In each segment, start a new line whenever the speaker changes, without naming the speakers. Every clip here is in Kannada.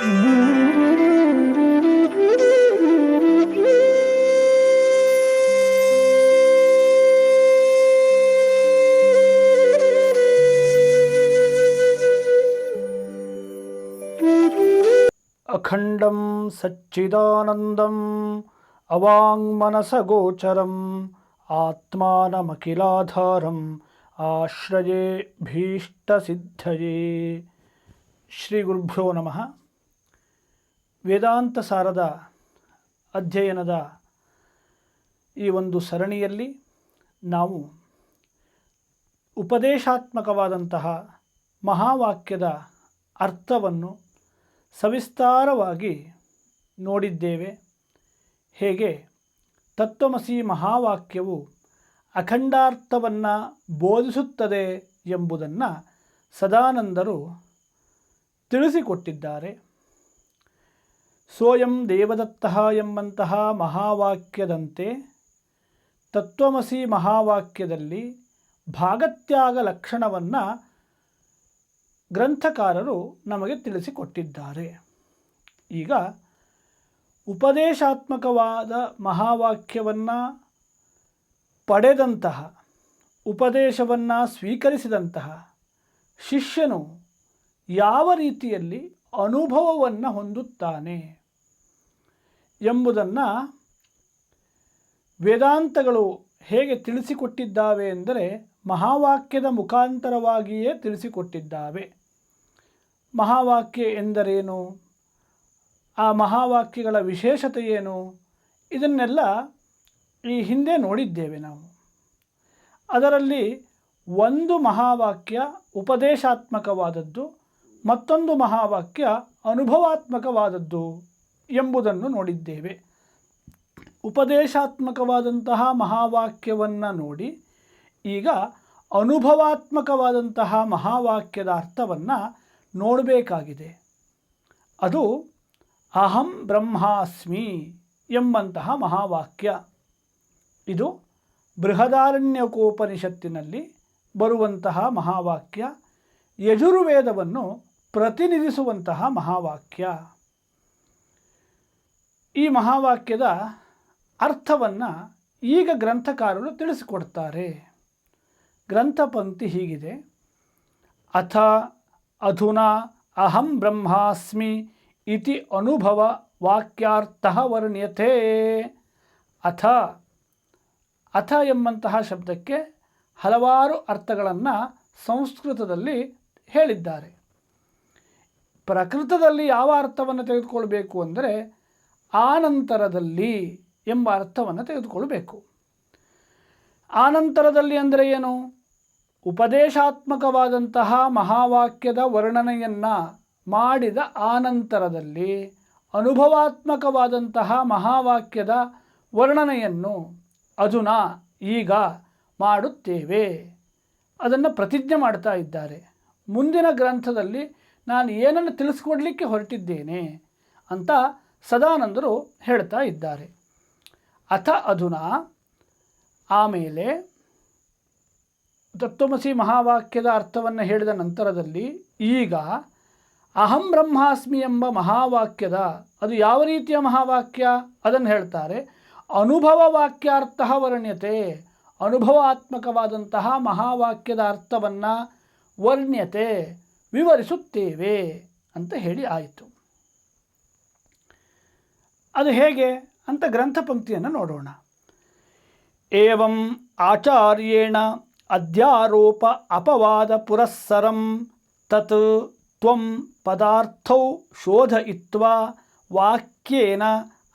अखण्डं सच्चिदानन्दम् अवाङ्मनसगोचरम् आत्मानमखिलाधारम् आश्रये भीष्टसिद्धये। श्रीगुरुभ्यो नमः। ವೇದಾಂತ ಸಾರದ ಅಧ್ಯಯನದ ಈ ಒಂದು ಸರಣಿಯಲ್ಲಿ ನಾವು ಉಪದೇಶಾತ್ಮಕವಾದಂತಹ ಮಹಾವಾಕ್ಯದ ಅರ್ಥವನ್ನು ಸವಿಸ್ತಾರವಾಗಿ ನೋಡಿದ್ದೇವೆ. ಹೇಗೆ? ತತ್ವಮಸಿ ಮಹಾವಾಕ್ಯವು ಅಖಂಡಾರ್ಥವನ್ನು ಬೋಧಿಸುತ್ತದೆ ಎಂಬುದನ್ನು ಸದಾನಂದರು ತಿಳಿಸಿಕೊಟ್ಟಿದ್ದಾರೆ. ಸೋಯಂ ದೇವದತ್ತ ಎಂಬಂತಹ ಮಹಾವಾಕ್ಯದಂತೆ ತತ್ವಮಸಿ ಮಹಾವಾಕ್ಯದಲ್ಲಿ ಭಾಗತ್ಯಾಗ ಲಕ್ಷಣವನ್ನು ಗ್ರಂಥಕಾರರು ನಮಗೆ ತಿಳಿಸಿಕೊಟ್ಟಿದ್ದಾರೆ. ಈಗ ಉಪದೇಶಾತ್ಮಕವಾದ ಮಹಾವಾಕ್ಯವನ್ನು ಪಡೆದಂತಹ, ಉಪದೇಶವನ್ನು ಸ್ವೀಕರಿಸಿದಂತಹ ಶಿಷ್ಯನು ಯಾವ ರೀತಿಯಲ್ಲಿ ಅನುಭವವನ್ನು ಹೊಂದುತ್ತಾನೆ? ಎಂಬುದನ್ನು ವೇದಾಂತಗಳು ಹೇಗೆ ತಿಳಿಸಿಕೊಟ್ಟಿದ್ದಾವೆ ಎಂದರೆ ಮಹಾವಾಕ್ಯದ ಮುಖಾಂತರವಾಗಿಯೇ ತಿಳಿಸಿಕೊಟ್ಟಿದ್ದಾವೆ. ಮಹಾವಾಕ್ಯ ಎಂದರೇನು? ಆ ಮಹಾವಾಕ್ಯಗಳ ವಿಶೇಷತೆ ಏನು? ಇದನ್ನೆಲ್ಲ ಈ ಹಿಂದೆ ನೋಡಿದ್ದೇವೆ ನಾವು. ಅದರಲ್ಲಿ ಒಂದು ಮಹಾವಾಕ್ಯ ಉಪದೇಶಾತ್ಮಕವಾದದ್ದು, ಮತ್ತೊಂದು ಮಹಾವಾಕ್ಯ ಅನುಭವಾತ್ಮಕವಾದದ್ದು. ಎಂಬುದನ್ನು ನೋಡಿದ್ದೇವೆ. ಉಪದೇಶಾತ್ಮಕವಾದಂತಹ ಮಹಾವಾಕ್ಯವನ್ನು ನೋಡಿ, ಈಗ ಅನುಭವಾತ್ಮಕವಾದಂತಹ ಮಹಾವಾಕ್ಯದ ಅರ್ಥವನ್ನು ನೋಡಬೇಕಾಗಿದೆ. ಅದು ಅಹಂ ಬ್ರಹ್ಮಾಸ್ಮಿ ಎಂಬಂತಹ ಮಹಾವಾಕ್ಯ. ಇದು ಬೃಹದಾರಣ್ಯಕೋಪನಿಷತ್ತಿನಲ್ಲಿ ಬರುವಂತಹ ಮಹಾವಾಕ್ಯ. ಯಜುರ್ವೇದವನ್ನು ಪ್ರತಿನಿಧಿಸುವಂತಹ ಮಹಾವಾಕ್ಯ. ಈ ಮಹಾವಾಕ್ಯದ ಅರ್ಥವನ್ನು ಈಗ ಗ್ರಂಥಕಾರರು ತಿಳಿಸಿಕೊಡ್ತಾರೆ. ಗ್ರಂಥಪಂಕ್ತಿ ಹೀಗಿದೆ. ಅಥ ಅಧುನಾ ಅಹಂ ಬ್ರಹ್ಮಾಸ್ಮಿ ಇತಿ ಅನುಭವ ವಾಕ್ಯಾರ್ಥ ವರ್ಣ್ಯತೆ. ಅಥ ಅಥ ಎಂಬಂತಹ ಶಬ್ದಕ್ಕೆ ಹಲವಾರು ಅರ್ಥಗಳನ್ನು ಸಂಸ್ಕೃತದಲ್ಲಿ ಹೇಳಿದ್ದಾರೆ. ಪ್ರಕೃತದಲ್ಲಿ ಯಾವ ಅರ್ಥವನ್ನು ತೆಗೆದುಕೊಳ್ಬೇಕು ಅಂದರೆ ಆನಂತರದಲ್ಲಿ ಎಂಬ ಅರ್ಥವನ್ನು ತೆಗೆದುಕೊಳ್ಬೇಕು ಆನಂತರದಲ್ಲಿ ಅಂದರೆ ಏನು? ಉಪದೇಶಾತ್ಮಕವಾದಂತಹ ಮಹಾವಾಕ್ಯದ ವರ್ಣನೆಯನ್ನು ಮಾಡಿದ ಆನಂತರದಲ್ಲಿ ಅನುಭವಾತ್ಮಕವಾದಂತಹ ಮಹಾವಾಕ್ಯದ ವರ್ಣನೆಯನ್ನು ಅಜುನ ಈಗ ಮಾಡುತ್ತೇವೆ. ಅದನ್ನು ಪ್ರತಿಜ್ಞೆ ಮಾಡ್ತಾ ಇದ್ದಾರೆ. ಮುಂದಿನ ಗ್ರಂಥದಲ್ಲಿ ನಾನು ಏನನ್ನು ತಿಳಿಸ್ಕೊಡ್ಲಿಕ್ಕೆ ಹೊರಟಿದ್ದೇನೆ ಅಂತ ಸದಾನಂದರು ಹೇಳ್ತಾ ಇದ್ದಾರೆ. ಅಥ ಅಧುನಾ, ಆಮೇಲೆ ತತ್ವಮಸಿ ಮಹಾವಾಕ್ಯದ ಅರ್ಥವನ್ನು ಹೇಳಿದ ನಂತರದಲ್ಲಿ ಈಗ ಅಹಂ ಬ್ರಹ್ಮಾಸ್ಮಿ ಎಂಬ ಮಹಾವಾಕ್ಯದ ಅದು ಯಾವ ರೀತಿಯ ಮಹಾವಾಕ್ಯ? ಅದನ್ನು ಹೇಳ್ತಾರೆ, ಅನುಭವ ವಾಕ್ಯಾರ್ಥ ವರ್ಣ್ಯತೆ, ಅನುಭವಾತ್ಮಕವಾದಂತಹ ಮಹಾವಾಕ್ಯದ ಅರ್ಥವನ್ನು ವರ್ಣ್ಯತೆ ವಿವರಿಸುತ್ತೇವೆ ಅಂತ ಹೇಳಿ ಆಯಿತು. ಅದು ಹೇಗೆ ಅಂತ ಗ್ರಂಥ ಪಂಕ್ತಿಯನ್ನು ನೋಡೋಣ. ಏವಂ ಆಚಾರ್ಯೇಣ ಅಧ್ಯಾರೋಪ ಅಪವಾದ ಪುರಸ್ಸರಂ ತತ್ ತ್ವಂ ಪದಾರ್ಥೌ ಶೋಧಯಿತ್ವಾ ವಾಕ್ಯೇನ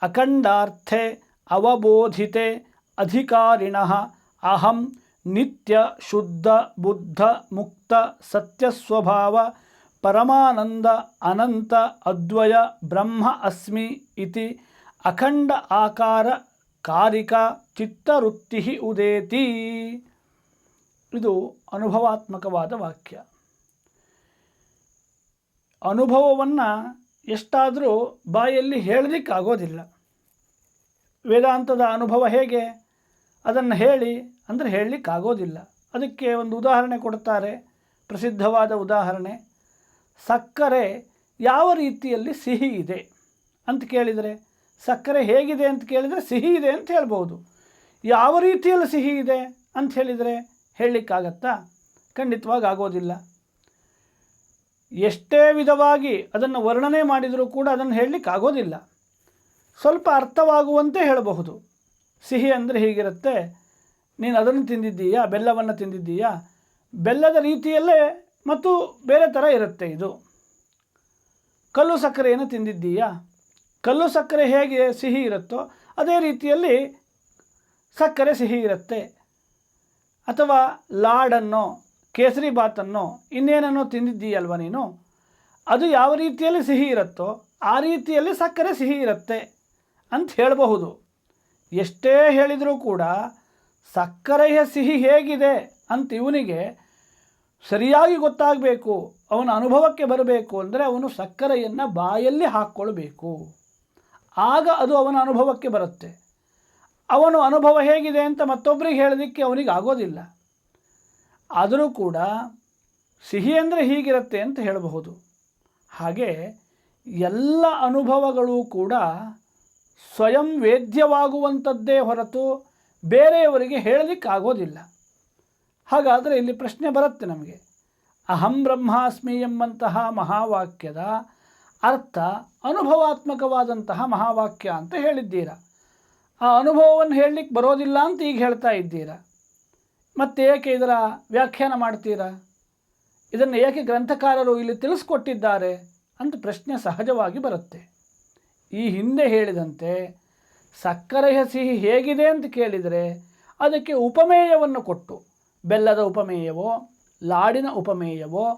ಅಖಂಡಾರ್ಥೆ ಅವಬೋಧಿತೆ ಅಧಿಕಾರಿಣ ಅಹಂ ನಿತ್ಯ ಶುದ್ಧ ಬುದ್ಧ ಮುಕ್ತ ಸತ್ಯಸ್ವಭಾವ ಪರಮಾನಂದ ಅನಂತ ಅದ್ವಯ ಬ್ರಹ್ಮ ಅಸ್ಮಿ ಇತಿ ಅಖಂಡ ಆಕಾರ ಕಾರಿಕ ಚಿತ್ತವೃತ್ತಿ ಉದೇತಿ. ಇದು ಅನುಭವಾತ್ಮಕವಾದ ವಾಕ್ಯ. ಅನುಭವವನ್ನು ಎಷ್ಟಾದರೂ ಬಾಯಲ್ಲಿ ಹೇಳಲಿಕ್ಕಾಗೋದಿಲ್ಲ ವೇದಾಂತದ ಅನುಭವ ಹೇಗೆ? ಅದನ್ನು ಹೇಳಿ ಅಂದರೆ ಹೇಳಲಿಕ್ಕಾಗೋದಿಲ್ಲ. ಅದಕ್ಕೆ ಒಂದು ಉದಾಹರಣೆ ಕೊಡ್ತಾರೆ ಪ್ರಸಿದ್ಧವಾದ ಉದಾಹರಣೆ, ಸಕ್ಕರೆ ಯಾವ ರೀತಿಯಲ್ಲಿ ಸಿಹಿ ಇದೆ? ಅಂತ ಕೇಳಿದರೆ ಸಕ್ಕರೆ ಹೇಗಿದೆ ಅಂತ ಕೇಳಿದರೆ ಸಿಹಿ ಇದೆ ಅಂತ ಹೇಳ್ಬೋದು. ಯಾವ ರೀತಿಯಲ್ಲಿ ಸಿಹಿ ಇದೆ ಅಂತ ಹೇಳಿದರೆ ಹೇಳಲಿಕ್ಕಾಗತ್ತಾ? ಖಂಡಿತವಾಗಿ ಆಗೋದಿಲ್ಲ. ಎಷ್ಟೇ ವಿಧವಾಗಿ ಅದನ್ನು ವರ್ಣನೆ ಮಾಡಿದರೂ ಕೂಡ ಅದನ್ನು ಹೇಳಲಿಕ್ಕೆ ಆಗೋದಿಲ್ಲ ಸ್ವಲ್ಪ ಅರ್ಥವಾಗುವಂತೆ ಹೇಳಬಹುದು. ಸಿಹಿ ಅಂದರೆ ಹೀಗಿರುತ್ತೆ, ನೀನು ಅದನ್ನು ತಿಂದಿದ್ದೀಯಾ, ಬೆಲ್ಲವನ್ನು ತಿಂದಿದ್ದೀಯಾ? ಬೆಲ್ಲದ ರೀತಿಯಲ್ಲೇ ಮತ್ತು ಬೇರೆ ಥರ ಇರುತ್ತೆ ಇದು. ಕಲ್ಲು ಸಕ್ಕರೆಯನ್ನು ತಿಂದಿದ್ದೀಯಾ? ಕಲ್ಲು ಸಕ್ಕರೆ ಹೇಗೆ ಸಿಹಿ ಇರುತ್ತೋ ಅದೇ ರೀತಿಯಲ್ಲಿ ಸಕ್ಕರೆ ಸಿಹಿ ಇರುತ್ತೆ. ಅಥವಾ ಲಾಡನ್ನು, ಕೇಸರಿ ಬಾತನ್ನು, ಇನ್ನೇನನ್ನೋ ತಿಂದಿದ್ದೀಯಲ್ವ ನೀನು? ಅದು ಯಾವ ರೀತಿಯಲ್ಲಿ ಸಿಹಿ ಇರುತ್ತೋ ಆ ರೀತಿಯಲ್ಲಿ ಸಕ್ಕರೆ ಸಿಹಿ ಇರುತ್ತೆ ಅಂತ ಹೇಳಬಹುದು. ಎಷ್ಟೇ ಹೇಳಿದರೂ ಕೂಡ ಸಕ್ಕರೆಯ ಸಿಹಿ ಹೇಗಿದೆ ಅಂತ ಇವನಿಗೆ ಸರಿಯಾಗಿ ಗೊತ್ತಾಗಬೇಕು. ಅವನ ಅನುಭವಕ್ಕೆ ಬರಬೇಕು ಅಂದರೆ ಅವನು ಸಕ್ಕರೆಯನ್ನು ಬಾಯಲ್ಲಿ ಹಾಕ್ಕೊಳ್ಬೇಕು. ಆಗ ಅದು ಅವನ ಅನುಭವಕ್ಕೆ ಬರುತ್ತೆ. ಅವನು ಅನುಭವ ಹೇಗಿದೆ ಅಂತ ಮತ್ತೊಬ್ಬರಿಗೆ ಹೇಳೋದಕ್ಕೆ ಅವನಿಗೆ ಆಗೋದಿಲ್ಲ. ಆದರೂ ಕೂಡ ಸಿಹಿ ಅಂದರೆ ಹೀಗಿರುತ್ತೆ ಅಂತ ಹೇಳಬಹುದು. ಹಾಗೆ ಎಲ್ಲ ಅನುಭವಗಳು ಕೂಡ ಸ್ವಯಂ ವೇದ್ಯವಾಗುವಂಥದ್ದೇ ಹೊರತು ಬೇರೆಯವರಿಗೆ ಹೇಳಲಿಕ್ಕಾಗೋದಿಲ್ಲ ಹಾಗಾದರೆ ಇಲ್ಲಿ ಪ್ರಶ್ನೆ ಬರುತ್ತೆ ನಮಗೆ. ಅಹಂ ಬ್ರಹ್ಮಾಸ್ಮಿ ಎಂಬಂತಹ ಮಹಾವಾಕ್ಯದ ಅರ್ಥ ಅನುಭವಾತ್ಮಕವಾದಂತಹ ಮಹಾವಾಕ್ಯ ಅಂತ ಹೇಳಿದ್ದೀರಾ. ಆ ಅನುಭವವನ್ನು ಹೇಳಲಿಕ್ಕೆ ಬರೋದಿಲ್ಲ ಅಂತ ಈಗ ಹೇಳ್ತಾ ಇದ್ದೀರಾ. ಮತ್ತೆ ಏಕೆ ಇದರ ವ್ಯಾಖ್ಯಾನ ಮಾಡ್ತೀರಾ? ಇದನ್ನು ಏಕೆ ಗ್ರಂಥಕಾರರು ಇಲ್ಲಿ ತಿಳಿಸ್ಕೊಟ್ಟಿದ್ದಾರೆ ಅಂತ ಪ್ರಶ್ನೆ ಸಹಜವಾಗಿ ಬರುತ್ತೆ. ಈ ಹಿಂದೆ ಹೇಳಿದಂತೆ ಸಕ್ಕರೆಯ ಸಿಹಿ ಹೇಗಿದೆ ಅಂತ ಕೇಳಿದರೆ ಅದಕ್ಕೆ ಉಪಮೇಯವನ್ನು ಕೊಟ್ಟು, ಬೆಲ್ಲದ ಉಪಮೇಯವೋ, ಲಾಡಿನ ಉಪಮೇಯವೋ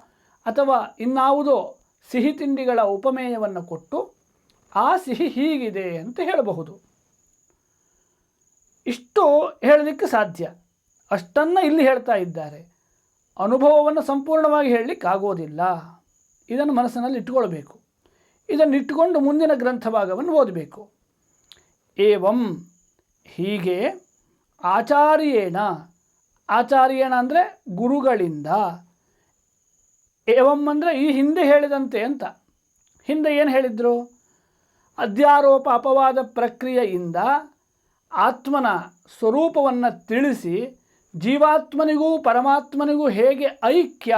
ಅಥವಾ ಇನ್ನಾವುದೋ ಸಿಹಿ ತಿಂಡಿಗಳ ಉಪಮೇಯವನ್ನು ಕೊಟ್ಟು ಆ ಸಿಹಿ ಹೀಗಿದೆ ಅಂತ ಹೇಳಬಹುದು. ಇಷ್ಟು ಹೇಳಲಿಕ್ಕೆ ಸಾಧ್ಯ. ಅಷ್ಟನ್ನು ಇಲ್ಲಿ ಹೇಳ್ತಾ ಇದ್ದಾರೆ. ಅನುಭವವನ್ನು ಸಂಪೂರ್ಣವಾಗಿ ಹೇಳಲಿಕ್ಕೆ ಆಗೋದಿಲ್ಲ. ಇದನ್ನು ಮನಸ್ಸಿನಲ್ಲಿ ಇಟ್ಟುಕೊಳ್ಬೇಕು. ಇದನ್ನು ಇಟ್ಟುಕೊಂಡು ಮುಂದಿನ ಗ್ರಂಥ ಭಾಗವನ್ನು ಓದಬೇಕು. ಏವಂ ಹೀಗೆ ಆಚಾರ್ಯೇಣ. ಆಚಾರ್ಯೇಣ ಅಂದರೆ ಗುರುಗಳಿಂದ. ಏವಂ ಅಂದರೆ ಈ ಹಿಂದೆ ಹೇಳಿದಂತೆ ಅಂತ. ಹಿಂದೆ ಏನು ಹೇಳಿದರು? ಅಧ್ಯಾರೋಪ ಅಪವಾದ ಪ್ರಕ್ರಿಯೆಯಿಂದ ಆತ್ಮನ ಸ್ವರೂಪವನ್ನು ತಿಳಿಸಿ ಜೀವಾತ್ಮನಿಗೂ ಪರಮಾತ್ಮನಿಗೂ ಹೇಗೆ ಐಕ್ಯ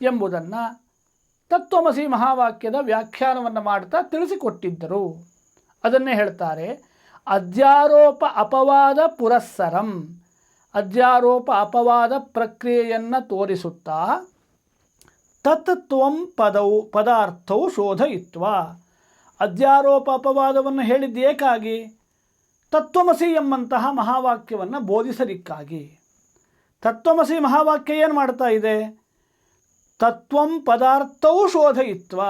ಎಂಬುದನ್ನು ತತ್ವಮಸಿ ಮಹಾವಾಕ್ಯದ ವ್ಯಾಖ್ಯಾನವನ್ನು ಮಾಡ್ತಾ ತಿಳಿಸಿಕೊಟ್ಟಿದ್ದರು. ಅದನ್ನೇ ಹೇಳ್ತಾರೆ, ಅಧ್ಯಾರೋಪ ಅಪವಾದ ಪುರಸ್ಸರಂ, ಅಧ್ಯಾರೋಪ ಅಪವಾದ ಪ್ರಕ್ರಿಯೆಯನ್ನು ತೋರಿಸುತ್ತಾ ತತ್ತ್ವಂ ಪದವು, ಪದಾರ್ಥವು ಶೋಧಯಿತ್ವ. ಅಧ್ಯಾರೋಪ ಅಪವಾದವನ್ನು ಹೇಳಿದ್ದು ಏಕಾಗಿ? ತತ್ವಮಸಿ ಎಂಬಂತಹ ಮಹಾವಾಕ್ಯವನ್ನು ಬೋಧಿಸಲಿಕ್ಕಾಗಿ. ತತ್ವಮಸಿ ಮಹಾವಾಕ್ಯ ಏನು ಮಾಡ್ತಾ ಇದೆ? ತತ್ವಂ ಪದಾರ್ಥವು ಶೋಧಯಿತ್ವ.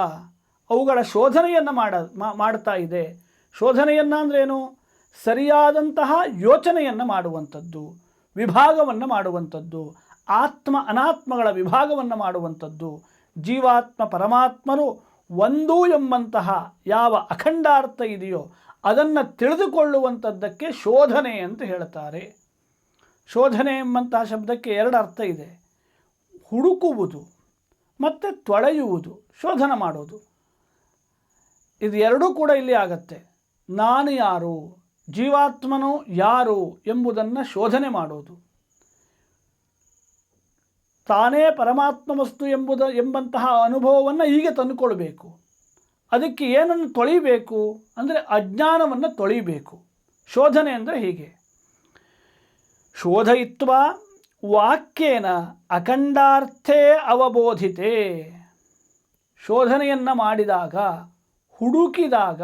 ಅವುಗಳ ಶೋಧನೆಯನ್ನು ಮಾಡ ಮಾಡ್ತಾ ಇದೆ. ಶೋಧನೆಯನ್ನು ಅಂದ್ರೇನು? ಸರಿಯಾದಂತಹ ಯೋಚನೆಯನ್ನು ಮಾಡುವಂಥದ್ದು, ವಿಭಾಗವನ್ನು ಮಾಡುವಂಥದ್ದು. ಆತ್ಮ ಅನಾತ್ಮಗಳ ವಿಭಾಗವನ್ನು ಮಾಡುವಂಥದ್ದು. ಜೀವಾತ್ಮ ಪರಮಾತ್ಮರು ಒಂದು ಎಂಬಂತಹ ಯಾವ ಅಖಂಡಾರ್ಥ ಇದೆಯೋ ಅದನ್ನು ತಿಳಿದುಕೊಳ್ಳುವಂಥದ್ದಕ್ಕೆ ಶೋಧನೆ ಅಂತ ಹೇಳ್ತಾರೆ. ಶೋಧನೆ ಎಂಬಂತಹ ಶಬ್ದಕ್ಕೆ ಎರಡು ಅರ್ಥ ಇದೆ. ಹುಡುಕುವುದು ಮತ್ತು ತೊಳೆಯುವುದು, ಶೋಧನ ಮಾಡೋದು. ಇದು ಎರಡೂ ಕೂಡ ಇಲ್ಲಿ ಆಗತ್ತೆ. ನಾನು ಯಾರು, ಜೀವಾತ್ಮನು ಯಾರು ಎಂಬುದನ್ನು ಶೋಧನೆ ಮಾಡೋದು. ತಾನೇ ಪರಮಾತ್ಮ ವಸ್ತು ಎಂಬುದ ಎಂಬಂತಹ ಅನುಭವವನ್ನು ಹೀಗೆ ತಂದುಕೊಳ್ಬೇಕು. ಅದಕ್ಕೆ ಏನನ್ನು ತೊಳಿಬೇಕು ಅಂದರೆ ಅಜ್ಞಾನವನ್ನು ತೊಳಿಬೇಕು. ಶೋಧನೆ ಅಂದರೆ ಹೀಗೆ. ಶೋಧಯಿತ್ವ ವಾಕ್ಯೇನ ಅಖಂಡಾರ್ಥೇ ಅವಬೋಧಿತೆ. ಶೋಧನೆಯನ್ನು ಮಾಡಿದಾಗ, ಹುಡುಕಿದಾಗ,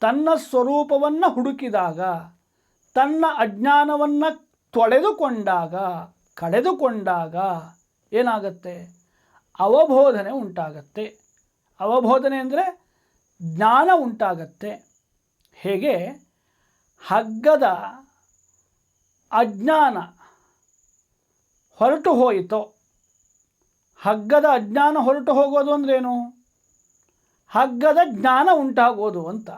ತನ್ನ ಸ್ವರೂಪವನ್ನು ಹುಡುಕಿದಾಗ, ತನ್ನ ಅಜ್ಞಾನವನ್ನು ತೊಳೆದುಕೊಂಡಾಗ ಕಳೆದುಕೊಂಡಾಗ ಏನಾಗತ್ತೆ? ಅವಬೋಧನೆ ಉಂಟಾಗತ್ತೆ. ಅವಬೋಧನೆ ಅಂದರೆ ಜ್ಞಾನ ಉಂಟಾಗತ್ತೆ. ಹೇಗೆ? ಹಗ್ಗದ ಅಜ್ಞಾನ ಹೊರಟು ಹೋಯಿತೋ? ಹಗ್ಗದ ಅಜ್ಞಾನ ಹೊರಟು ಹೋಗೋದು ಅಂದ್ರೇನು ಹಗ್ಗದ ಜ್ಞಾನ ಉಂಟಾಗೋದು ಅಂತ.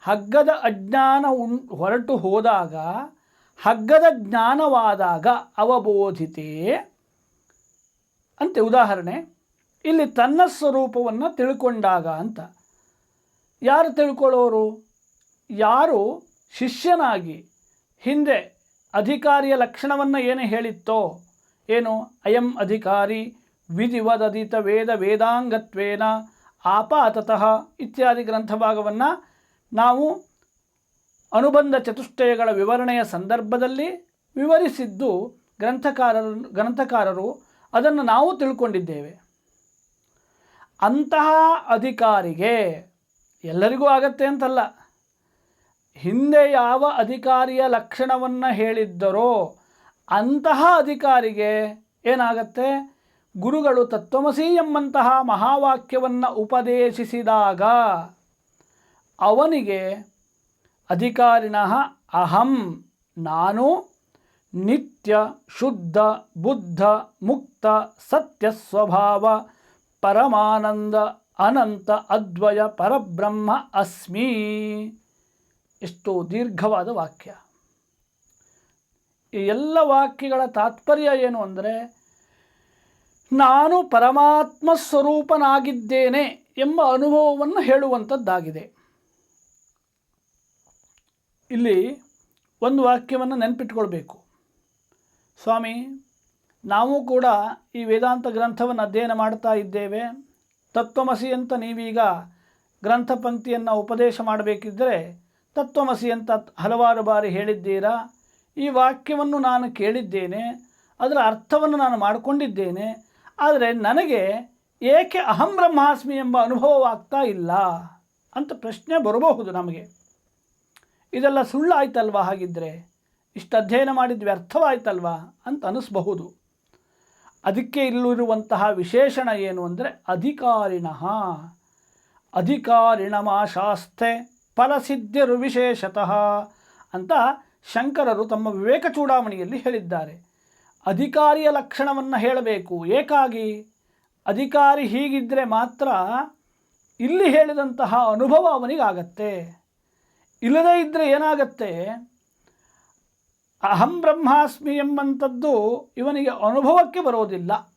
ಹಗ್ಗದ ಅಜ್ಞಾನ ಉಂ, ಹೊರಟು ಹೋದಾಗ ಹಗ್ಗದ ಜ್ಞಾನವಾದಾಗ ಅವಬೋಧಿತೆ ಅಂತೆ ಉದಾಹರಣೆ, ಇಲ್ಲಿ ತನ್ನ ಸ್ವರೂಪವನ್ನು ತಿಳ್ಕೊಂಡಾಗ ಅಂತ. ಯಾರು ತಿಳ್ಕೊಳ್ಳೋರು? ಯಾರು ಶಿಷ್ಯನಾಗಿ, ಹಿಂದೆ ಅಧಿಕಾರಿಯ ಲಕ್ಷಣವನ್ನು ಏನು ಹೇಳಿತ್ತೋ, ಏನು? ಅಯಂ ಅಧಿಕಾರಿ ವಿಧಿವದಧಿತ ವೇದ ವೇದಾಂಗತ್ವೇನ ಆಪಾತತಃ ಇತ್ಯಾದಿ ಗ್ರಂಥಭಾಗವನ್ನು ನಾವು ಅನುಬಂಧ ಚತುಷ್ಟಯಗಳ ವಿವರಣೆಯ ಸಂದರ್ಭದಲ್ಲಿ ವಿವರಿಸಿದ್ದು ಗ್ರಂಥಕಾರರು ಗ್ರಂಥಕಾರರು ಅದನ್ನು ನಾವು ತಿಳ್ಕೊಂಡಿದ್ದೇವೆ. ಅಂತಹ ಅಧಿಕಾರಿಗೆ ಎಲ್ಲರಿಗೂ ಆಗತ್ತೆ ಅಂತಲ್ಲ. ಹಿಂದೆ ಯಾವ ಅಧಿಕಾರಿಯ ಲಕ್ಷಣವನ್ನು ಹೇಳಿದ್ದರೋ ಅಂತಹ ಅಧಿಕಾರಿಗೆ ಏನಾಗತ್ತೆ? ಗುರುಗಳು ತತ್ವಮಸಿ ಎಂಬಂತಹ ಮಹಾವಾಕ್ಯವನ್ನು ಉಪದೇಶಿಸಿದಾಗ ಅವನಿಗೆ ಅಧಿಕಾರಿಣಃ ಅಹಂ ನಾನು ನಿತ್ಯ ಶುದ್ಧ, ಬುದ್ಧ, ಮುಕ್ತ ಸತ್ಯ ಸ್ವಭಾವ ಪರಮಾನಂದ, ಅನಂತ, ಅದ್ವಯ, ಪರಬ್ರಹ್ಮ ಅಸ್ಮಿ. ಎಷ್ಟು ದೀರ್ಘವಾದ ವಾಕ್ಯ. ಈ ಎಲ್ಲ ವಾಕ್ಯಗಳ ತಾತ್ಪರ್ಯ ಏನು ಅಂದರೆ, ನಾನು ಪರಮಾತ್ಮ ಸ್ವರೂಪನಾಗಿದ್ದೇನೆ ಎಂಬ ಅನುಭವವನ್ನು ಹೇಳುವಂಥದ್ದಾಗಿದೆ. ಇಲ್ಲಿ ಒಂದು ವಾಕ್ಯವನ್ನು ನೆನಪಿಟ್ಕೊಳ್ಬೇಕು. ಸ್ವಾಮಿ, ನಾವು ಕೂಡ ಈ ವೇದಾಂತ ಗ್ರಂಥವನ್ನು ಅಧ್ಯಯನ ಮಾಡ್ತಾ ಇದ್ದೇವೆ. ತತ್ವಮಸಿ ಅಂತ ನೀವೀಗ ಗ್ರಂಥ ಪಂಕ್ತಿಯನ್ನು ಉಪದೇಶ ಮಾಡಬೇಕಿದ್ದರೆ ತತ್ವಮಸಿ ಅಂತ ಹಲವಾರು ಬಾರಿ ಹೇಳಿದ್ದೀರಾ. ಈ ವಾಕ್ಯವನ್ನು ನಾನು ಕೇಳಿದ್ದೇನೆ, ಅದರ ಅರ್ಥವನ್ನು ನಾನು ಮಾಡಿಕೊಂಡಿದ್ದೇನೆ, ಆದರೆ ನನಗೆ ಏಕೆ ಅಹಂ ಬ್ರಹ್ಮಾಸ್ಮಿ ಎಂಬ ಅನುಭವವಾಗ್ತಾ ಇಲ್ಲ ಅಂತ ಪ್ರಶ್ನೆ ಬರಬಹುದು ನಮಗೆ. ಇದೆಲ್ಲ ಸುಳ್ಳಾಯ್ತಲ್ವಾ ಹಾಗಿದ್ದರೆ ಇಷ್ಟು ಅಧ್ಯಯನ ಮಾಡಿದ ವ್ಯರ್ಥವಾಯ್ತಲ್ವಾ ಅಂತ ಅನಿಸ್ಬಹುದು. ಅದಕ್ಕೆ ಇಲ್ಲಿರುವಂತಹ ವಿಶೇಷಣ ಏನು ಅಂದರೆ ಅಧಿಕಾರಿಣಃ. ಅಧಿಕಾರಿಣಮಾಶಾಸ್ತೆ ಫಲಸಿದ್ಧರು ವಿಶೇಷತಃ ಅಂತ ಶಂಕರರು ತಮ್ಮ ವಿವೇಕ ಚೂಡಾವಣಿಯಲ್ಲಿ ಹೇಳಿದ್ದಾರೆ. ಅಧಿಕಾರಿಯ ಲಕ್ಷಣವನ್ನು ಹೇಳಬೇಕು. ಏಕಾಗಿ? ಅಧಿಕಾರಿ ಹೀಗಿದ್ದರೆ ಮಾತ್ರ ಇಲ್ಲಿ ಹೇಳಿದಂತಹ ಅನುಭವ ಅವನಿಗಾಗತ್ತೆ. ಇಲ್ಲದೇ ಇದ್ದರೆ ಏನಾಗತ್ತೆ? ಅಹಂ ಬ್ರಹ್ಮಾಸ್ಮಿ ಎಂಬಂಥದ್ದು ಇವನಿಗೆ ಅನುಭವಕ್ಕೆ ಬರೋದಿಲ್ಲ.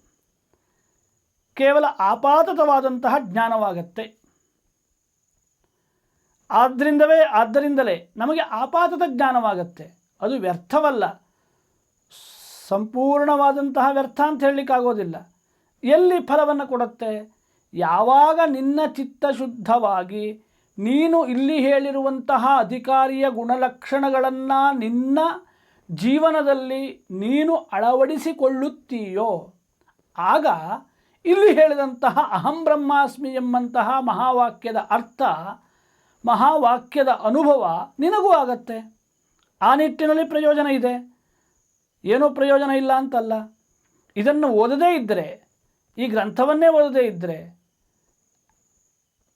ಕೇವಲ ಆಪಾತತವಾದಂತಹ ಜ್ಞಾನವಾಗತ್ತೆ. ಆದ್ದರಿಂದವೇ ಆದ್ದರಿಂದಲೇ ನಮಗೆ ಆಪಾತದ ಜ್ಞಾನವಾಗತ್ತೆ. ಅದು ವ್ಯರ್ಥವಲ್ಲ. ಸಂಪೂರ್ಣವಾದಂತಹ ವ್ಯರ್ಥ ಅಂತ ಹೇಳಲಿಕ್ಕಾಗೋದಿಲ್ಲ. ಎಲ್ಲಿ ಫಲವನ್ನು ಕೊಡುತ್ತೆ? ಯಾವಾಗ ನಿನ್ನ ಚಿತ್ತ ಶುದ್ಧವಾಗಿ ನೀನು ಇಲ್ಲಿ ಹೇಳಿರುವಂತಹ ಅಧಿಕಾರಿಯ ಗುಣಲಕ್ಷಣಗಳನ್ನು ನಿನ್ನ ಜೀವನದಲ್ಲಿ ನೀನು ಅಳವಡಿಸಿಕೊಳ್ಳುತ್ತೀಯೋ? ಆಗ ಇಲ್ಲಿ ಹೇಳಿದಂತಹ ಅಹಂ ಬ್ರಹ್ಮಾಸ್ಮಿ ಎಂಬಂತಹ ಮಹಾವಾಕ್ಯದ ಅರ್ಥ, ಮಹಾವಾಕ್ಯದ ಅನುಭವ ನಿನಗೂ ಆಗತ್ತೆ. ಆ ನಿಟ್ಟಿನಲ್ಲಿ ಪ್ರಯೋಜನ ಇದೆ. ಏನೂ ಪ್ರಯೋಜನ ಇಲ್ಲ ಅಂತಲ್ಲ. ಇದನ್ನು ಓದದೇ ಇದ್ದರೆ ಈ ಗ್ರಂಥವನ್ನೇ ಓದದೇ ಇದ್ದರೆ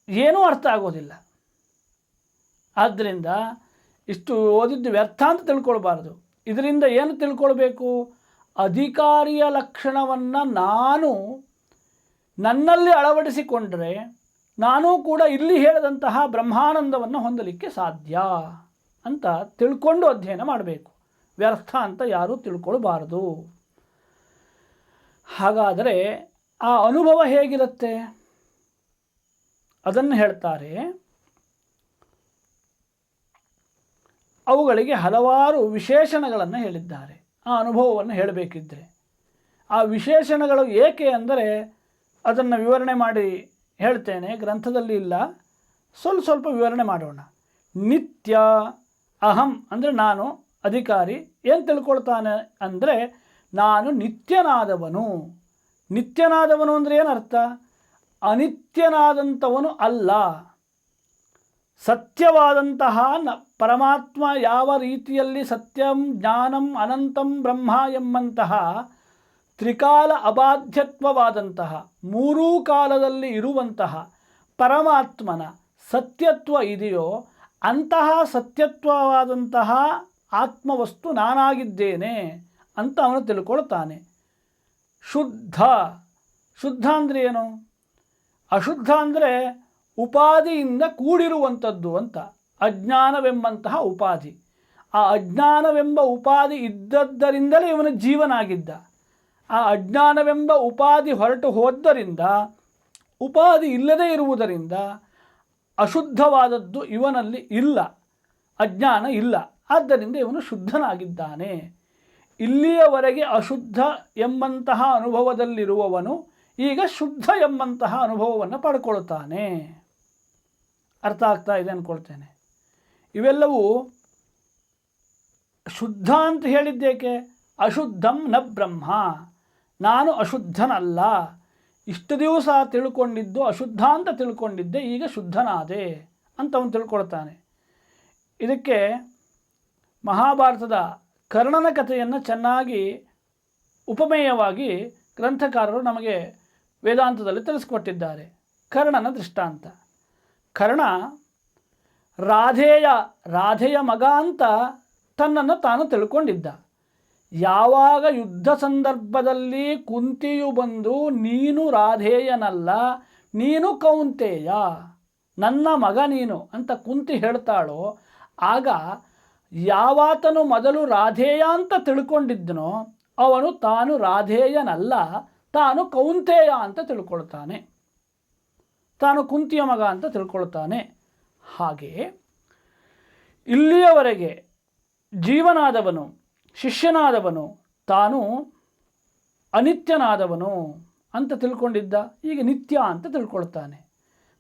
ಏನೂ ಅರ್ಥ ಆಗೋದಿಲ್ಲ. ಆದ್ದರಿಂದ ಇಷ್ಟು ಓದಿದ್ದು ವ್ಯರ್ಥ ಅಂತ ತಿಳ್ಕೊಳ್ಬಾರ್ದು. ಇದರಿಂದ ಏನು ತಿಳ್ಕೊಳ್ಬೇಕು? ಅಧಿಕಾರಿಯ ಲಕ್ಷಣವನ್ನು ನಾನು ನನ್ನಲ್ಲಿ ಅಳವಡಿಸಿಕೊಂಡರೆ ನಾನೂ ಕೂಡ ಇಲ್ಲಿ ಹೇಳಿದಂತಹ ಬ್ರಹ್ಮಾನಂದವನ್ನು ಹೊಂದಲಿಕ್ಕೆ ಸಾಧ್ಯ ಅಂತ ತಿಳ್ಕೊಂಡು ಅಧ್ಯಯನ ಮಾಡಬೇಕು. ವ್ಯರ್ಥ ಅಂತ ಯಾರೂ ತಿಳ್ಕೊಳ್ಬಾರ್ದು. ಹಾಗಾದರೆ ಆ ಅನುಭವ ಹೇಗಿರುತ್ತೆ? ಅದನ್ನು ಹೇಳ್ತಾರೆ ಅವುಗಳಿಗೆ ಹಲವಾರು ವಿಶೇಷಣಗಳನ್ನು ಹೇಳಿದ್ದಾರೆ. ಆ ಅನುಭವವನ್ನು ಹೇಳಬೇಕಿದ್ದರೆ ಆ ವಿಶೇಷಣಗಳು ಏಕೆ ಅಂದರೆ ಅದನ್ನು ವಿವರಣೆ ಮಾಡಿ ಹೇಳ್ತೇನೆ. ಗ್ರಂಥದಲ್ಲಿ ಇಲ್ಲ. ಸ್ವಲ್ಪ ಸ್ವಲ್ಪ ವಿವರಣೆ ಮಾಡೋಣ. ನಿತ್ಯ ಅಹಂ ಅಂದರೆ ನಾನು, ಅಧಿಕಾರಿ, ಏನು ತಿಳ್ಕೊಳ್ತಾನೆ ಅಂದರೆ ನಾನು ನಿತ್ಯನಾದವನು. ನಿತ್ಯನಾದವನು ಅಂದರೆ ಏನರ್ಥ? ಅನಿತ್ಯನಾದಂಥವನು ಅಲ್ಲ. ಸತ್ಯವಾದಂತಹ ನ ಪರಮಾತ್ಮ ಯಾವ ರೀತಿಯಲ್ಲಿ ಸತ್ಯಂ, ಜ್ಞಾನಂ, ಅನಂತಂ, ಬ್ರಹ್ಮ ಎಂಬಂತಹ ತ್ರಿಕಾಲ ಅಬಾಧ್ಯತ್ವವಾದಂತಹ ಮೂರೂ ಕಾಲದಲ್ಲಿ ಇರುವಂತಹ ಪರಮಾತ್ಮನ ಸತ್ಯತ್ವ ಇದೆಯೋ ಅಂತಹ ಸತ್ಯತ್ವವಾದಂತಹ ಆತ್ಮವಸ್ತು ನಾನಾಗಿದ್ದೇನೆ ಅಂತ ಅವನು ತಿಳ್ಕೊಳ್ತಾನೆ. ಶುದ್ಧ. ಶುದ್ಧ ಅಂದರೆ ಏನು? ಅಶುದ್ಧ ಅಂದರೆ ಉಪಾಧಿಯಿಂದ ಕೂಡಿರುವಂಥದ್ದು ಅಂತ, ಅಜ್ಞಾನವೆಂಬಂತಹ ಉಪಾಧಿ. ಆ ಅಜ್ಞಾನವೆಂಬ ಉಪಾಧಿ ಇದ್ದದ್ದರಿಂದಲೇ ಇವನ ಜೀವನಾಗಿದ್ದ. ಆ ಅಜ್ಞಾನವೆಂಬ ಉಪಾಧಿ ಹೊರಟು ಹೋದ್ದರಿಂದ, ಉಪಾಧಿ ಇಲ್ಲದೇ ಇರುವುದರಿಂದ ಅಶುದ್ಧವಾದದ್ದು ಇವನಲ್ಲಿ ಇಲ್ಲ, ಅಜ್ಞಾನ ಇಲ್ಲ. ಆದ್ದರಿಂದ ಇವನು ಶುದ್ಧನಾಗಿದ್ದಾನೆ. ಇಲ್ಲಿಯವರೆಗೆ ಅಶುದ್ಧ ಎಂಬಂತಹ ಅನುಭವದಲ್ಲಿರುವವನು ಈಗ ಶುದ್ಧ ಎಂಬಂತಹ ಅನುಭವವನ್ನು ಪಡ್ಕೊಳ್ತಾನೆ. ಅರ್ಥ ಆಗ್ತಾ ಇದೆ ಅಂದ್ಕೊಳ್ತೇನೆ ಇವೆಲ್ಲವೂ ಶುದ್ಧ ಅಂತ ಹೇಳಿದ್ದೇಕೆ? ಅಶುದ್ಧಂ ನ ಬ್ರಹ್ಮ. ನಾನು ಅಶುದ್ಧನಲ್ಲ. ಇಷ್ಟು ದಿವಸ ತಿಳ್ಕೊಂಡಿದ್ದು ಅಶುದ್ಧ ಅಂತ ತಿಳ್ಕೊಂಡಿದ್ದೆ, ಈಗ ಶುದ್ಧನಾದೆ ಅಂತ ಅವನು ತಿಳ್ಕೊಳ್ತಾನೆ. ಇದಕ್ಕೆ ಮಹಾಭಾರತದ ಕರ್ಣನ ಕಥೆಯನ್ನು ಚೆನ್ನಾಗಿ ಉಪಮೇಯವಾಗಿ ಗ್ರಂಥಕಾರರು ನಮಗೆ ವೇದಾಂತದಲ್ಲಿ ತಿಳಿಸ್ಕೊಟ್ಟಿದ್ದಾರೆ. ಕರ್ಣನ ದೃಷ್ಟಾಂತ. ಕರ್ಣ, ರಾಧೆಯ ರಾಧೆಯ ಮಗ ಅಂತ ತನ್ನನ್ನು ತಾನು ತಿಳ್ಕೊಂಡಿದ್ದ. ಯಾವಾಗ ಯುದ್ಧ ಸಂದರ್ಭದಲ್ಲಿ ಕುಂತಿಯು ಬಂದು, ನೀನು ರಾಧೇಯನಲ್ಲ, ನೀನು ಕೌಂತೆಯ, ನನ್ನ ಮಗ ನೀನು ಅಂತ ಕುಂತಿ ಹೇಳ್ತಾಳೋ, ಆಗ ಯಾವಾತನು ಮೊದಲು ರಾಧೇಯ ಅಂತ ತಿಳ್ಕೊಂಡಿದ್ದನೋ ಅವನು ತಾನು ರಾಧೇಯನಲ್ಲ, ತಾನು ಕೌಂತೆಯ ಅಂತ ತಿಳ್ಕೊಳ್ತಾನೆ. ತಾನು ಕುಂತಿಯ ಮಗ ಅಂತ ತಿಳ್ಕೊಳ್ತಾನೆ. ಹಾಗೆ ಇಲ್ಲಿಯವರೆಗೆ ಜೀವನಾದವನು, ಶಿಷ್ಯನಾದವನು, ತಾನು ಅನಿತ್ಯನಾದವನು ಅಂತ ತಿಳ್ಕೊಂಡಿದ್ದ. ಈಗ ನಿತ್ಯ ಅಂತ ತಿಳ್ಕೊಳ್ತಾನೆ.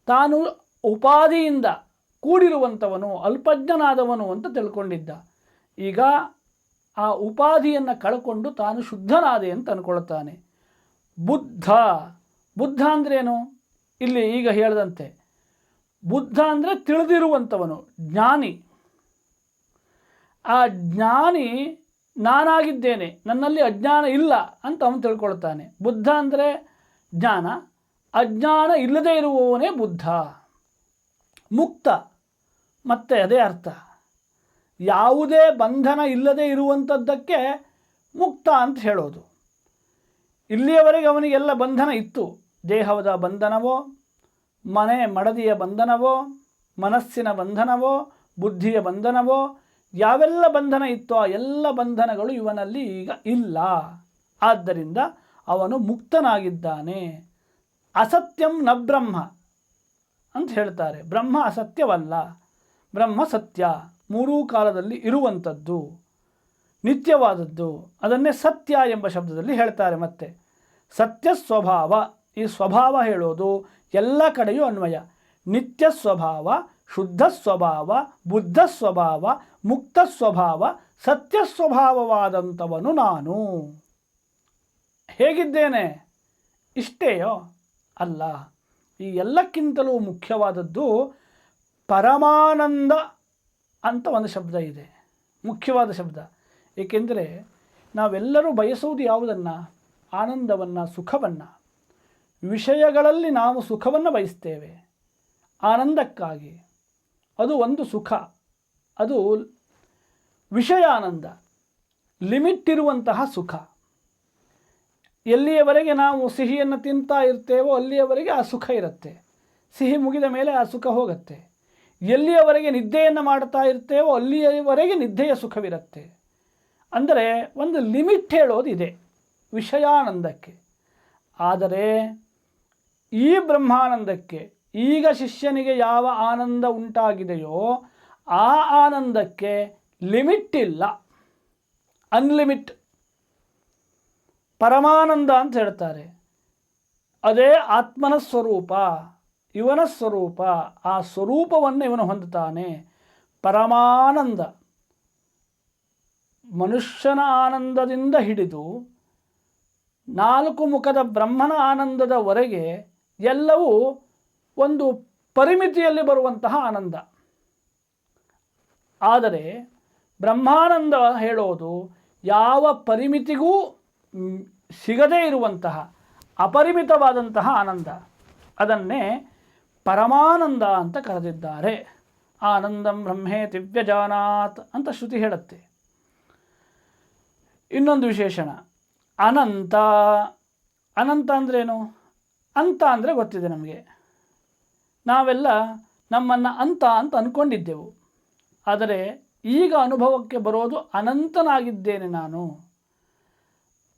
ತಾನು ಉಪಾಧಿಯಿಂದ ಕೂಡಿರುವಂಥವನು, ಅಲ್ಪಜ್ಞನಾದವನು ಅಂತ ತಿಳ್ಕೊಂಡಿದ್ದ. ಈಗ ಆ ಉಪಾಧಿಯನ್ನು ಕಳ್ಕೊಂಡು ತಾನು ಶುದ್ಧನಾದೆ ಅಂತ ಅಂದ್ಕೊಳ್ತಾನೆ ಬುದ್ಧ. ಬುದ್ಧ ಅಂದ್ರೇನು? ಇಲ್ಲಿ ಈಗ ಹೇಳಿದಂತೆ, ಬುದ್ಧ ಅಂದರೆ ತಿಳಿದಿರುವಂಥವನು, ಜ್ಞಾನಿ. ಆ ಜ್ಞಾನಿ ನಾನಾಗಿದ್ದೇನೆ, ನನ್ನಲ್ಲಿ ಅಜ್ಞಾನ ಇಲ್ಲ ಅಂತ ಅವನು ತಿಳ್ಕೊಳ್ತಾನೆ. ಬುದ್ಧ ಅಂದರೆ ಜ್ಞಾನ, ಅಜ್ಞಾನ ಇಲ್ಲದೇ ಇರುವವನೇ ಬುದ್ಧ. ಮುಕ್ತ, ಮತ್ತೆ ಅದೇ ಅರ್ಥ. ಯಾವುದೇ ಬಂಧನ ಇಲ್ಲದೆ ಇರುವಂಥದ್ದಕ್ಕೆ ಮುಕ್ತ ಅಂತ ಹೇಳೋದು. ಇಲ್ಲಿಯವರೆಗೆ ಅವನಿಗೆಲ್ಲ ಬಂಧನ ಇತ್ತು. ದೇಹದ ಬಂಧನವೋ, ಮನೆ ಮಡದಿಯ ಬಂಧನವೋ, ಮನಸ್ಸಿನ ಬಂಧನವೋ, ಬುದ್ಧಿಯ ಬಂಧನವೋ, ಯಾವೆಲ್ಲ ಬಂಧನ ಇತ್ತೋ ಆ ಎಲ್ಲ ಬಂಧನಗಳು ಇವನಲ್ಲಿ ಈಗ ಇಲ್ಲ. ಆದ್ದರಿಂದ ಅವನು ಮುಕ್ತನಾಗಿದ್ದಾನೆ. ಅಸತ್ಯಂ ನ ಬ್ರಹ್ಮ ಅಂತ ಹೇಳ್ತಾರೆ. ಬ್ರಹ್ಮ ಅಸತ್ಯವಲ್ಲ. ಬ್ರಹ್ಮ ಸತ್ಯ. ಮೂರೂ ಕಾಲದಲ್ಲಿ ಇರುವಂಥದ್ದು, ನಿತ್ಯವಾದದ್ದು. ಅದನ್ನೇ ಸತ್ಯ ಎಂಬ ಶಬ್ದದಲ್ಲಿ ಹೇಳ್ತಾರೆ ಮತ್ತೆ. ಸತ್ಯ ಸ್ವಭಾವ. ಈ ಸ್ವಭಾವ ಹೇಳೋದು ಎಲ್ಲ ಕಡೆಯೂ ಅನ್ವಯ. ನಿತ್ಯ ಸ್ವಭಾವ, ಶುದ್ಧ ಸ್ವಭಾವ, ಬುದ್ಧ ಸ್ವಭಾವ, ಮುಕ್ತ ಸ್ವಭಾವ, ಸತ್ಯ ಸ್ವಭಾವವಾದಂಥವನು ನಾನು. ಹೇಗಿದ್ದೇನೆ? ಇಷ್ಟೇಯೋ? ಅಲ್ಲ. ಈ ಎಲ್ಲಕ್ಕಿಂತಲೂ ಮುಖ್ಯವಾದದ್ದು ಪರಮಾನಂದ ಅಂತ ಒಂದು ಶಬ್ದ ಇದೆ. ಮುಖ್ಯವಾದ ಶಬ್ದ. ಏಕೆಂದರೆ ನಾವೆಲ್ಲರೂ ಬಯಸುವುದು ಯಾವುದನ್ನು? ಆನಂದವನ್ನು, ಸುಖವನ್ನು. ವಿಷಯಗಳಲ್ಲಿ ನಾವು ಸುಖವನ್ನು ಬಯಸ್ತೇವೆ. ಆನಂದಕ್ಕಾಗಿ. ಅದು ಒಂದು ಸುಖ. ಅದು ವಿಷಯ ಆನಂದ. ಲಿಮಿಟ್ ಇರುವಂತಹ ಸುಖ. ಎಲ್ಲಿಯವರೆಗೆ ನಾವು ಸಿಹಿಯನ್ನು ತಿಂತಾ ಇರ್ತೇವೋ ಅಲ್ಲಿಯವರೆಗೆ ಆ ಸುಖ ಇರುತ್ತೆ. ಸಿಹಿ ಮುಗಿದ ಮೇಲೆ ಆ ಸುಖ ಹೋಗುತ್ತೆ. ಎಲ್ಲಿಯವರೆಗೆ ನಿದ್ದೆಯನ್ನು ಮಾಡ್ತಾ ಇರ್ತೇವೋ ಅಲ್ಲಿಯವರೆಗೆ ನಿದ್ದೆಯ ಸುಖವಿರುತ್ತೆ. ಅಂದರೆ ಒಂದು ಲಿಮಿಟ್ ಹೇಳೋದಿದೆ. ವಿಷಯಾನಂದಕ್ಕೆ. ಆದರೆ ಈ ಬ್ರಹ್ಮಾನಂದಕ್ಕೆ ಈಗ ಶಿಷ್ಯನಿಗೆ ಯಾವ ಆನಂದ ಉಂಟಾಗಿದೆಯೋ ಆ ಆನಂದಕ್ಕೆ ಲಿಮಿಟ್ ಇಲ್ಲ. ಅನ್ಲಿಮಿಟ್ ಪರಮಾನಂದ ಅಂತ ಹೇಳ್ತಾರೆ. ಅದೇ ಆತ್ಮನ ಸ್ವರೂಪ, ಇವನ ಸ್ವರೂಪ, ಆ ಸ್ವರೂಪವನ್ನು ಇವನು ಹೊಂದುತ್ತಾನೆ. ಪರಮಾನಂದ. ಮನುಷ್ಯನ ಆನಂದದಿಂದ ಹಿಡಿದು ನಾಲ್ಕು ಮುಖದ ಬ್ರಹ್ಮನ ಆನಂದದವರೆಗೆ ಎಲ್ಲವೂ ಒಂದು ಪರಿಮಿತಿಯಲ್ಲಿ ಬರುವಂತಹ ಆನಂದ. ಆದರೆ ಬ್ರಹ್ಮಾನಂದ ಹೇಳೋದು ಯಾವ ಪರಿಮಿತಿಗೂ ಸಿಗದೇ ಇರುವಂತಹ ಅಪರಿಮಿತವಾದಂತಹ ಆನಂದ. ಅದನ್ನೇ ಪರಮಾನಂದ ಅಂತ ಕರೆದಿದ್ದಾರೆ. ಆನಂದಂ ಬ್ರಹ್ಮೇ ದಿವ್ಯಜಾನಾತ್ ಅಂತ ಶ್ರುತಿ ಹೇಳುತ್ತೆ. ಇನ್ನೊಂದು ವಿಶೇಷಣ, ಅನಂತ. ಅನಂತ ಅಂದ್ರೇನು? ಅಂತ ಅಂದರೆ ಗೊತ್ತಿದೆ ನಮಗೆ. ನಾವೆಲ್ಲ ನಮ್ಮನ್ನು ಅಂತ ಅಂತ ಅಂದ್ಕೊಂಡಿದ್ದೆವು ಆದರೆ ಈಗ ಅನುಭವಕ್ಕೆ ಬರೋದು ಅನಂತನಾಗಿದ್ದೇನೆ ನಾನು.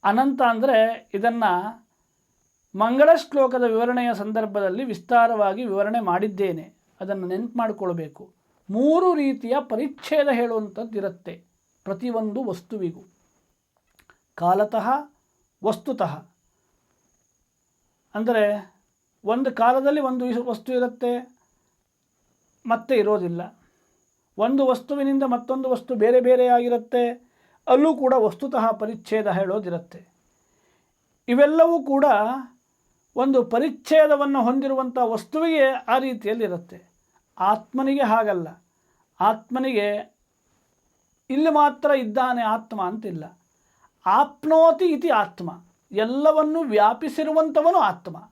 ಅನಂತ ಅಂದರೆ ಇದನ್ನು ಮಂಗಳ ಶ್ಲೋಕದ ವಿವರಣೆಯ ಸಂದರ್ಭದಲ್ಲಿ ವಿಸ್ತಾರವಾಗಿ ವಿವರಣೆ ಮಾಡಿದ್ದೇನೆ. ಅದನ್ನು ನೆನಪು ಮಾಡಿಕೊಳ್ಬೇಕು. ಮೂರು ರೀತಿಯ ಪರಿಚ್ಛೇದ ಹೇಳುವಂಥದ್ದಿರುತ್ತೆ ಪ್ರತಿಯೊಂದು ವಸ್ತುವಿಗೂ. ಕಾಲತಃ, ವಸ್ತುತಃ. ಅಂದರೆ ಒಂದು ಕಾಲದಲ್ಲಿ ಒಂದು ವಸ್ತು ಇರುತ್ತೆ, ಮತ್ತೆ ಇರೋದಿಲ್ಲ. ಒಂದು ವಸ್ತುವಿನಿಂದ ಮತ್ತೊಂದು ವಸ್ತು ಬೇರೆ ಬೇರೆಯಾಗಿರುತ್ತೆ ಅಲ್ಲೂ ಕೂಡ ವಸ್ತುತಃ ಪರಿಚ್ಛೇದ ಹೇಳೋದಿರುತ್ತೆ. ಇವೆಲ್ಲವೂ ಕೂಡ ಒಂದು ಪರಿಚ್ಛೇದವನ್ನು ಹೊಂದಿರುವಂಥ ವಸ್ತುವಿಗೆ ಆ ರೀತಿಯಲ್ಲಿರುತ್ತೆ. ಆತ್ಮನಿಗೆ ಹಾಗಲ್ಲ. ಆತ್ಮನಿಗೆ ಇಲ್ಲಿ ಮಾತ್ರ ಇದ್ದಾನೆ ಆತ್ಮ ಅಂತಿಲ್ಲ. ಆಪ್ನೋತಿ ಇತಿ ಆತ್ಮ. ಎಲ್ಲವನ್ನು ವ್ಯಾಪಿಸಿರುವಂಥವನು ಆತ್ಮ.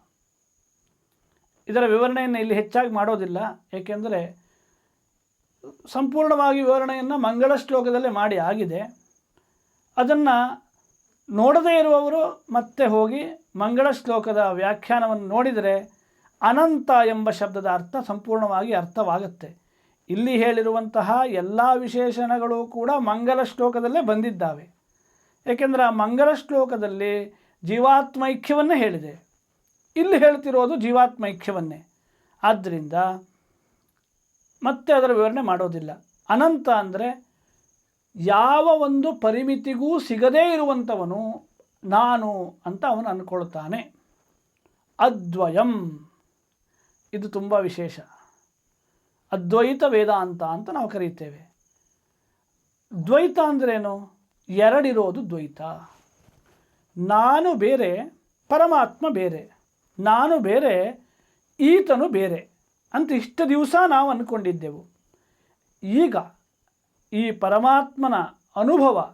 ಇದರ ವಿವರಣೆಯನ್ನು ಇಲ್ಲಿ ಹೆಚ್ಚಾಗಿ ಮಾಡೋದಿಲ್ಲ. ಏಕೆಂದರೆ ಸಂಪೂರ್ಣವಾಗಿ ವಿವರಣೆಯನ್ನು ಮಂಗಳ ಶ್ಲೋಕದಲ್ಲೇ ಮಾಡಿ ಆಗಿದೆ. ಅದನ್ನು ನೋಡದೇ ಇರುವವರು ಮತ್ತೆ ಹೋಗಿ ಮಂಗಳ ಶ್ಲೋಕದ ವ್ಯಾಖ್ಯಾನವನ್ನು ನೋಡಿದರೆ ಅನಂತ ಎಂಬ ಶಬ್ದದ ಅರ್ಥ ಸಂಪೂರ್ಣವಾಗಿ ಅರ್ಥವಾಗುತ್ತೆ. ಇಲ್ಲಿ ಹೇಳಿರುವಂತಹ ಎಲ್ಲ ವಿಶೇಷಣಗಳು ಕೂಡ ಮಂಗಲ ಶ್ಲೋಕದಲ್ಲೇ ಬಂದಿದ್ದಾವೆ. ಏಕೆಂದರೆ ಆ ಮಂಗಲ ಶ್ಲೋಕದಲ್ಲಿ ಜೀವಾತ್ಮೈಕ್ಯವನ್ನೇ ಹೇಳಿದೆ. ಇಲ್ಲಿ ಹೇಳ್ತಿರೋದು ಜೀವಾತ್ಮೈಕ್ಯವನ್ನೇ. ಆದ್ದರಿಂದ ಮತ್ತೆ ಅದರ ವಿವರಣೆ ಮಾಡೋದಿಲ್ಲ. ಅನಂತ ಅಂದರೆ ಯಾವ ಒಂದು ಪರಿಮಿತಿಗೂ ಸಿಗದೇ ಇರುವಂಥವನು ನಾನು ಅಂತ ಅವನು ಅಂದ್ಕೊಳ್ತಾನೆ. ಅದ್ವಯಂ. ಇದು ತುಂಬ ವಿಶೇಷ. ಅದ್ವೈತ ವೇದಾಂತ ಅಂತ ನಾವು ಕರೀತೇವೆ ದ್ವೈತ ಅಂದ್ರೇನು? ಎರಡಿರೋದು ದ್ವೈತ. ನಾನು ಬೇರೆ, ಪರಮಾತ್ಮ ಬೇರೆ, ನಾನು ಬೇರೆ, ಈತನು ಬೇರೆ ಅಂತ ಇಷ್ಟು ದಿವಸ ನಾವು ಅಂದ್ಕೊಂಡಿದ್ದೆವು ಈಗ ಈ ಪರಮಾತ್ಮನ ಅನುಭವ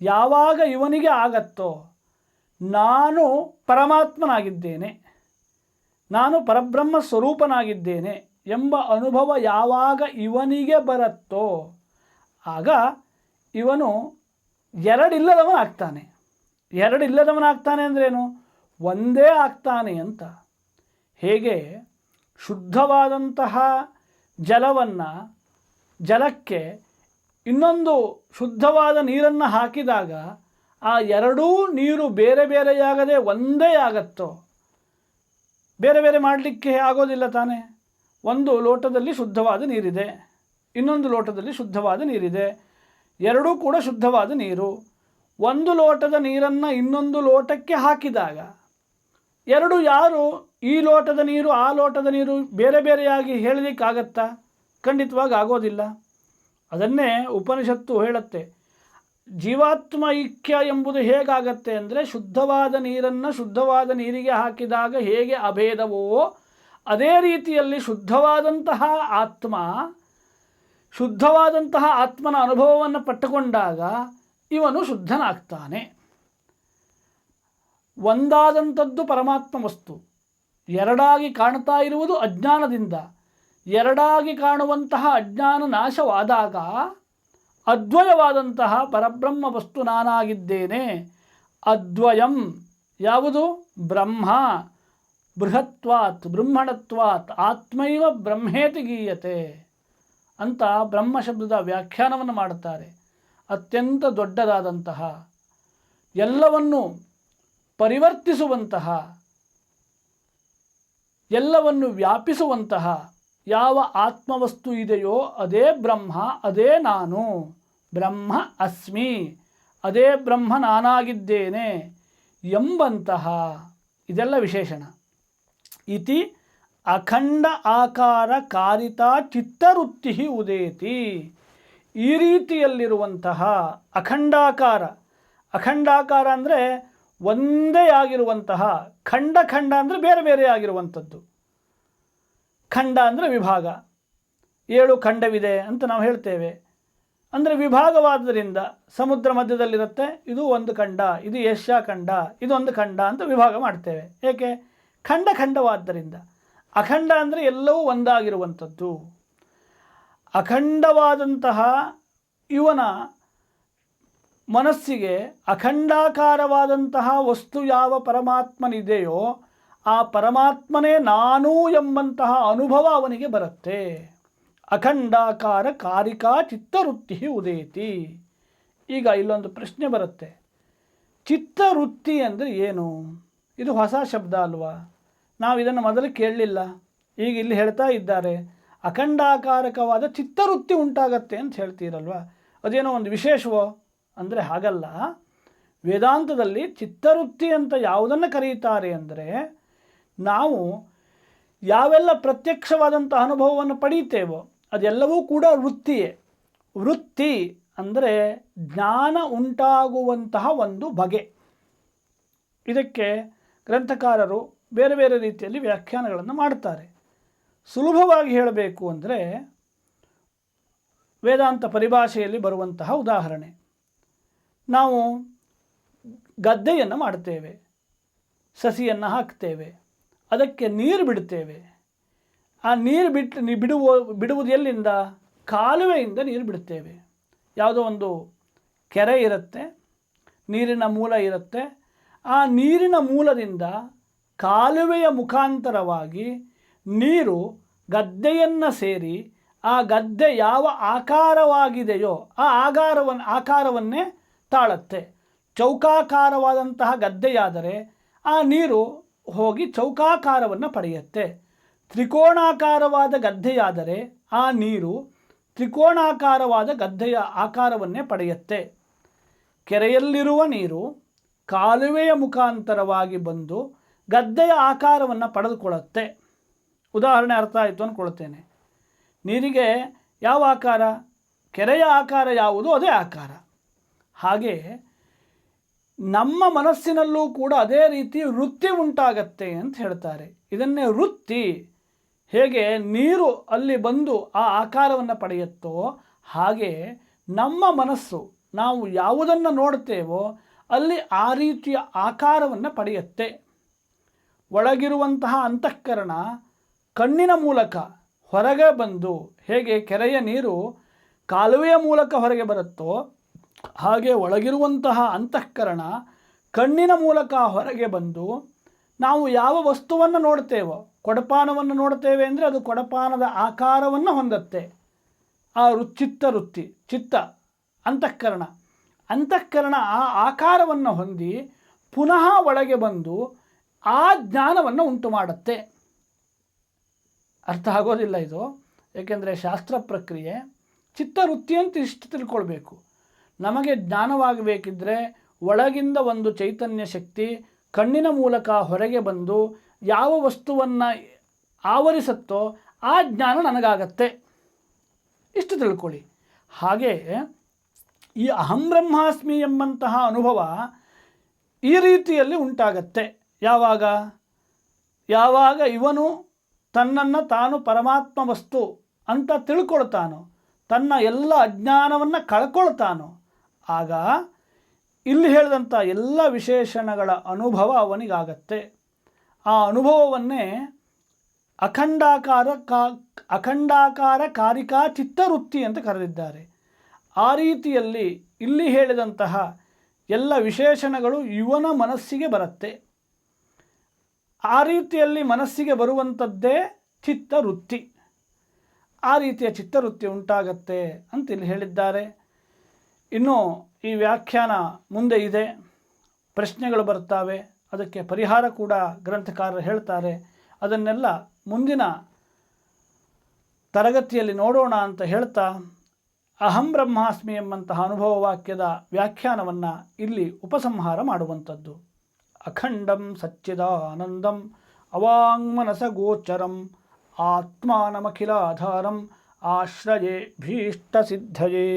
ಯಾವಾಗ ಇವನಿಗೆ ಆಗತ್ತೋ, ನಾನು ಪರಮಾತ್ಮನಾಗಿದ್ದೇನೆ, ನಾನು ಪರಬ್ರಹ್ಮ ಸ್ವರೂಪನಾಗಿದ್ದೇನೆ ಎಂಬ ಅನುಭವ ಯಾವಾಗ ಇವನಿಗೆ ಬರುತ್ತೋ, ಆಗ ಇವನು ಎರಡಿಲ್ಲದವನಾಗ್ತಾನೆ. ಎರಡಿಲ್ಲದವನಾಗ್ತಾನೆ ಅಂದ್ರೇನು? ಒಂದೇ ಆಗ್ತಾನೆ ಅಂತ. ಹೇಗೆ? ಶುದ್ಧವಾದಂತಹ ಜಲವನ್ನು, ಜಲಕ್ಕೆ ಇನ್ನೊಂದು ಶುದ್ಧವಾದ ನೀರನ್ನು ಹಾಕಿದಾಗ ಆ ಎರಡೂ ನೀರು ಬೇರೆ ಬೇರೆಯಾಗದೆ ಒಂದೇ ಆಗತ್ತೋ? ಬೇರೆ ಬೇರೆ ಮಾಡಲಿಕ್ಕೆ ಆಗೋದಿಲ್ಲ ತಾನೇ. ಒಂದು ಲೋಟದಲ್ಲಿ ಶುದ್ಧವಾದ ನೀರಿದೆ, ಇನ್ನೊಂದು ಲೋಟದಲ್ಲಿ ಶುದ್ಧವಾದ ನೀರಿದೆ, ಎರಡೂ ಕೂಡ ಶುದ್ಧವಾದ ನೀರು. ಒಂದು ಲೋಟದ ನೀರನ್ನು ಇನ್ನೊಂದು ಲೋಟಕ್ಕೆ ಹಾಕಿದಾಗ ಎರಡು ಯಾರು ಈ ಲೋಟದ ನೀರು, ಆ ಲೋಟದ ನೀರು ಬೇರೆ ಬೇರೆಯಾಗಿ ಹೇಳಲಿಕ್ಕಾಗತ್ತಾ? ಖಂಡಿತವಾಗಿ ಆಗೋದಿಲ್ಲ. ಅದನ್ನೇ ಉಪನಿಷತ್ತು ಹೇಳುತ್ತೆ. ಜೀವಾತ್ಮ ಐಕ್ಯ ಎಂಬುದು ಹೇಗಾಗತ್ತೆ ಅಂದರೆ ಶುದ್ಧವಾದ ನೀರನ್ನು ಶುದ್ಧವಾದ ನೀರಿಗೆ ಹಾಕಿದಾಗ ಹೇಗೆ ಅಭೇದವೋ ಅದೇ ರೀತಿಯಲ್ಲಿ ಶುದ್ಧವಾದಂತಹ ಆತ್ಮ, ಶುದ್ಧವಾದಂತಹ ಆತ್ಮನ ಅನುಭವವನ್ನು ಪಟ್ಟುಕೊಂಡಾಗ ಇವನು ಶುದ್ಧನಾಗ್ತಾನೆ. ಒಂದಾದಂಥದ್ದು ಪರಮಾತ್ಮ ವಸ್ತು. ಎರಡಾಗಿ ಕಾಣ್ತಾ ಇರುವುದು ಅಜ್ಞಾನದಿಂದ. ಎರಡಾಗಿ ಕಾಣುವಂತಹ ಅಜ್ಞಾನ ನಾಶವಾದಾಗ ಅದ್ವಯವಾದಂತಹ ಪರಬ್ರಹ್ಮ ವಸ್ತು ನಾನಾಗಿದ್ದೇನೆ. ಅದ್ವಯಂ ಯಾವುದು? ಬ್ರಹ್ಮ. ಬೃಹತ್ವಾತ್, ಬ್ರಹ್ಮಣತ್ವಾತ್, ಆತ್ಮೈವ ಬ್ರಹ್ಮೇತಿ ಗೀಯತೆ ಅಂತ ಬ್ರಹ್ಮ ಶಬ್ದದ ವ್ಯಾಖ್ಯಾನವನ್ನು ಮಾಡುತ್ತಾರೆ. ಅತ್ಯಂತ ದೊಡ್ಡದಾದಂತಹ, ಎಲ್ಲವನ್ನು ಪರಿವರ್ತಿಸುವಂತಹ, ಎಲ್ಲವನ್ನು ವ್ಯಾಪಿಸುವಂತಹ ಯಾವ ಆತ್ಮವಸ್ತು ಇದೆಯೋ ಅದೇ ಬ್ರಹ್ಮ, ಅದೇ ನಾನು. ಬ್ರಹ್ಮ ಅಸ್ಮಿ, ಅದೇ ಬ್ರಹ್ಮ ನಾನಾಗಿದ್ದೇನೆ ಎಂಬಂತಹ, ಇದೆಲ್ಲ ವಿಶೇಷಣ. ಇತಿ ಅಖಂಡ ಆಕಾರ ಕಾರಿತ ಚಿತ್ತವೃತ್ತಿ ಉದೇತಿ. ಈ ರೀತಿಯಲ್ಲಿರುವಂತಹ ಅಖಂಡಾಕಾರ ಅಖಂಡಾಕಾರ ಅಂದರೆ ಒಂದೇ ಆಗಿರುವಂತಹ ಖಂಡ ಖಂಡ ಅಂದರೆ ಬೇರೆ ಬೇರೆ ಆಗಿರುವಂಥದ್ದು. ಖಂಡ ಅಂದರೆ ವಿಭಾಗ. ಏಳು ಖಂಡವಿದೆ ಅಂತ ನಾವು ಹೇಳ್ತೇವೆ. ಅಂದರೆ ವಿಭಾಗವಾದ್ದರಿಂದ ಸಮುದ್ರ ಮಧ್ಯದಲ್ಲಿರುತ್ತೆ, ಇದು ಒಂದು ಖಂಡ, ಇದು ಏಷ್ಯಾ ಖಂಡ ಇದೊಂದು ಖಂಡ ಅಂತ ವಿಭಾಗ ಮಾಡ್ತೇವೆ. ಏಕೆ? ಖಂಡ ಖಂಡವಾದ್ದರಿಂದ. ಅಖಂಡ ಅಂದರೆ ಎಲ್ಲವೂ ಒಂದಾಗಿರುವಂಥದ್ದು. ಅಖಂಡವಾದಂತಹ ಇವನ ಮನಸ್ಸಿಗೆ ಅಖಂಡಾಕಾರವಾದಂತಹ ವಸ್ತು ಯಾವ ಪರಮಾತ್ಮನಿದೆಯೋ ಆ ಪರಮಾತ್ಮನೇ ನಾನು ಎಂಬಂತಹ ಅನುಭವ ಅವನಿಗೆ ಬರುತ್ತೆ. ಅಖಂಡಾಕಾರ ಕಾರಿಕಾ ಚಿತ್ತವೃತ್ತಿ ಉದೇತಿ. ಈಗ ಇಲ್ಲೊಂದು ಪ್ರಶ್ನೆ ಬರುತ್ತೆ. ಚಿತ್ತವೃತ್ತಿ ಅಂದರೆ ಏನು? ಇದು ಹೊಸ ಶಬ್ದ ಅಲ್ವಾ? ನಾವು ಇದನ್ನು ಮೊದಲು ಕೇಳಲಿಲ್ಲ. ಈಗ ಇಲ್ಲಿ ಹೇಳ್ತಾ ಇದ್ದಾರೆ ಅಖಂಡಾಕಾರಕವಾದ ಚಿತ್ತವೃತ್ತಿ ಉಂಟಾಗತ್ತೆ ಅಂತ ಹೇಳ್ತೀರಲ್ವ? ಅದೇನೋ ಒಂದು ವಿಶೇಷವೋ? ಅಂದರೆ ಹಾಗಲ್ಲ. ವೇದಾಂತದಲ್ಲಿ ಚಿತ್ತವೃತ್ತಿ ಅಂತ ಯಾವುದನ್ನು ಕರೆಯುತ್ತಾರೆ ಅಂದರೆ ನಾವು ಯಾವೆಲ್ಲ ಪ್ರತ್ಯಕ್ಷವಾದಂಥ ಅನುಭವವನ್ನು ಪಡೀತೇವೋ ಅದೆಲ್ಲವೂ ಕೂಡ ವೃತ್ತಿಯೇ. ವೃತ್ತಿ ಅಂದರೆ ಜ್ಞಾನ ಉಂಟಾಗುವಂತಹ ಒಂದು ಬಗೆ. ಇದಕ್ಕೆ ಗ್ರಂಥಕಾರರು ಬೇರೆ ಬೇರೆ ರೀತಿಯಲ್ಲಿ ವ್ಯಾಖ್ಯಾನಗಳನ್ನು ಮಾಡ್ತಾರೆ. ಸುಲಭವಾಗಿ ಹೇಳಬೇಕು ಅಂದರೆ ವೇದಾಂತ ಪರಿಭಾಷೆಯಲ್ಲಿ ಬರುವಂತಹ ಉದಾಹರಣೆ. ನಾವು ಗದ್ದೆಯನ್ನು ಮಾಡುತ್ತೇವೆ, ಸಸಿಯನ್ನು ಹಾಕ್ತೇವೆ, ಅದಕ್ಕೆ ನೀರು ಬಿಡುತ್ತೇವೆ. ಆ ನೀರು ಬಿಟ್ಟು ಬಿಡುವ, ಬಿಡುವುದು ಎಲ್ಲಿಂದ? ಕಾಲುವೆಯಿಂದ ನೀರು ಬಿಡುತ್ತೇವೆ. ಯಾವುದೋ ಒಂದು ಕೆರೆ ಇರುತ್ತೆ, ನೀರಿನ ಮೂಲ ಇರುತ್ತೆ. ಆ ನೀರಿನ ಮೂಲದಿಂದ ಕಾಲುವೆಯ ಮುಖಾಂತರವಾಗಿ ನೀರು ಗದ್ದೆಯನ್ನು ಸೇರಿ ಆ ಗದ್ದೆ ಯಾವ ಆಕಾರವಾಗಿದೆಯೋ ಆ ಆಕಾರವನ್ನು ಆಕಾರವನ್ನೇ ತಾಳತ್ತೆ. ಚೌಕಾಕಾರವಾದಂತಹ ಗದ್ದೆಯಾದರೆ ಆ ನೀರು ಹೋಗಿ ಚೌಕಾಕಾರವನ್ನು ಪಡೆಯುತ್ತೆ. ತ್ರಿಕೋಣಾಕಾರವಾದ ಗದ್ದೆಯಾದರೆ ಆ ನೀರು ತ್ರಿಕೋಣಾಕಾರವಾದ ಗದ್ದೆಯ ಆಕಾರವನ್ನೇ ಪಡೆಯುತ್ತೆ. ಕೆರೆಯಲ್ಲಿರುವ ನೀರು ಕಾಲುವೆಯ ಮುಖಾಂತರವಾಗಿ ಬಂದು ಗದ್ದೆಯ ಆಕಾರವನ್ನು ಪಡೆದುಕೊಳ್ಳುತ್ತೆ. ಉದಾಹರಣೆ ಅರ್ಥ ಆಯಿತು ಅಂದ್ಕೊಳ್ತೇನೆ ನೀರಿಗೆ ಯಾವ ಆಕಾರ? ಕೆರೆಯ ಆಕಾರ ಯಾವುದು? ಅದೇ ಆಕಾರ. ಹಾಗೆ ನಮ್ಮ ಮನಸ್ಸಿನಲ್ಲೂ ಕೂಡ ಅದೇ ರೀತಿ ವೃತ್ತಿ ಉಂಟಾಗತ್ತೆ ಅಂತ ಹೇಳ್ತಾರೆ. ಇದನ್ನೇ ವೃತ್ತಿ. ಹೇಗೆ ನೀರು ಅಲ್ಲಿ ಬಂದು ಆ ಆಕಾರವನ್ನು ಪಡೆಯುತ್ತೋ ಹಾಗೆ ನಮ್ಮ ಮನಸ್ಸು ನಾವು ಯಾವುದನ್ನು ನೋಡ್ತೇವೋ ಅಲ್ಲಿ ಆ ರೀತಿಯ ಆಕಾರವನ್ನು ಪಡೆಯುತ್ತೆ. ಒಳಗಿರುವಂತಹ ಅಂತಃಕರಣ ಕಣ್ಣಿನ ಮೂಲಕ ಹೊರಗೆ ಬಂದು ಹೇಗೆ ಕೆರೆಯ ನೀರು ಕಾಲುವೆಯ ಮೂಲಕ ಹೊರಗೆ ಬರುತ್ತೋ, ಹಾಗೆ ಒಳಗಿರುವಂತಹ ಅಂತಃಕರಣ ಕಣ್ಣಿನ ಮೂಲಕ ಹೊರಗೆ ಬಂದು ನಾವು ಯಾವ ವಸ್ತುವನ್ನು ನೋಡ್ತೇವೋ, ಕೊಡಪಾನವನ್ನು ನೋಡ್ತೇವೆ ಅಂದರೆ ಅದು ಕೊಡಪಾನದ ಆಕಾರವನ್ನು ಹೊಂದತ್ತೆ. ಆ ರುಚಿತ್ತ ವೃತ್ತಿ, ಚಿತ್ತ, ಅಂತಃಕರಣ. ಅಂತಃಕರಣ ಆ ಆಕಾರವನ್ನು ಹೊಂದಿ ಪುನಃ ಒಳಗೆ ಬಂದು ಆ ಜ್ಞಾನವನ್ನು ಉಂಟು ಮಾಡುತ್ತೆ ಅರ್ಥ ಆಗೋದಿಲ್ಲ ಇದು. ಏಕೆಂದರೆ ಶಾಸ್ತ್ರ ಪ್ರಕ್ರಿಯೆ ಚಿತ್ತವೃತ್ತಿ ಅಂತ ಇಷ್ಟು ತಿಳ್ಕೊಳ್ಬೇಕು. ನಮಗೆ ಜ್ಞಾನವಾಗಬೇಕಿದ್ರೆ ಒಳಗಿಂದ ಒಂದು ಚೈತನ್ಯ ಶಕ್ತಿ ಕಣ್ಣಿನ ಮೂಲಕ ಹೊರಗೆ ಬಂದು ಯಾವ ವಸ್ತುವನ್ನು ಆವರಿಸುತ್ತೋ ಆ ಜ್ಞಾನ ನನಗಾಗತ್ತೆ. ಇಷ್ಟು ತಿಳ್ಕೊಳ್ಳಿ. ಹಾಗೆ ಈ ಅಹಂ ಬ್ರಹ್ಮಾಸ್ಮಿ ಎಂಬಂತಹ ಅನುಭವ ಈ ರೀತಿಯಲ್ಲಿ ಉಂಟಾಗತ್ತೆ. ಯಾವಾಗ? ಯಾವಾಗ ಇವನು ತನ್ನನ್ನು ತಾನು ಪರಮಾತ್ಮ ವಸ್ತು ಅಂತ ತಿಳ್ಕೊಳ್ತಾನೋ, ತನ್ನ ಎಲ್ಲ ಅಜ್ಞಾನವನ್ನು ಕಳ್ಕೊಳ್ತಾನೋ, ಆಗ ಇಲ್ಲಿ ಹೇಳಿದಂಥ ಎಲ್ಲ ವಿಶೇಷಣಗಳ ಅನುಭವ ಅವನಿಗಾಗತ್ತೆ. ಆ ಅನುಭವವನ್ನೇ ಅಖಂಡಾಕಾರ ಕಾ, ಅಖಂಡಾಕಾರ ಕಾರಿಕಾ ಚಿತ್ತವೃತ್ತಿ ಅಂತ ಕರೆದಿದ್ದಾರೆ. ಆ ರೀತಿಯಲ್ಲಿ ಇಲ್ಲಿ ಹೇಳಿದಂತಹ ಎಲ್ಲ ವಿಶೇಷಣಗಳು ಇವನ ಮನಸ್ಸಿಗೆ ಬರುತ್ತೆ. ಆ ರೀತಿಯಲ್ಲಿ ಮನಸ್ಸಿಗೆ ಬರುವಂಥದ್ದೇ ಚಿತ್ತವೃತ್ತಿ. ಆ ರೀತಿಯ ಚಿತ್ತವೃತ್ತಿ ಉಂಟಾಗತ್ತೆ ಅಂತ ಇಲ್ಲಿ ಹೇಳಿದ್ದಾರೆ. ಇನ್ನು ಈ ವ್ಯಾಖ್ಯಾನ ಮುಂದೆ ಇದೆ. ಪ್ರಶ್ನೆಗಳು ಬರ್ತಾವೆ ಅದಕ್ಕೆ ಪರಿಹಾರ ಕೂಡ ಗ್ರಂಥಕಾರರು ಹೇಳ್ತಾರೆ. ಅದನ್ನೆಲ್ಲ ಮುಂದಿನ ತರಗತಿಯಲ್ಲಿ ನೋಡೋಣ ಅಂತ ಹೇಳ್ತಾ ಅಹಂ ಬ್ರಹ್ಮಾಸ್ಮಿ ಎಂಬಂತಹ ಅನುಭವ ವಾಕ್ಯದ ವ್ಯಾಖ್ಯಾನವನ್ನು ಇಲ್ಲಿ ಉಪಸಂಹಾರ ಮಾಡುವಂಥದ್ದು. అఖండం సచ్చిదానందం అవాంగ్మనసగోచరం ఆత్మానమఖిలాధారం ఆశ్రయే భీష్టసిద్ధయే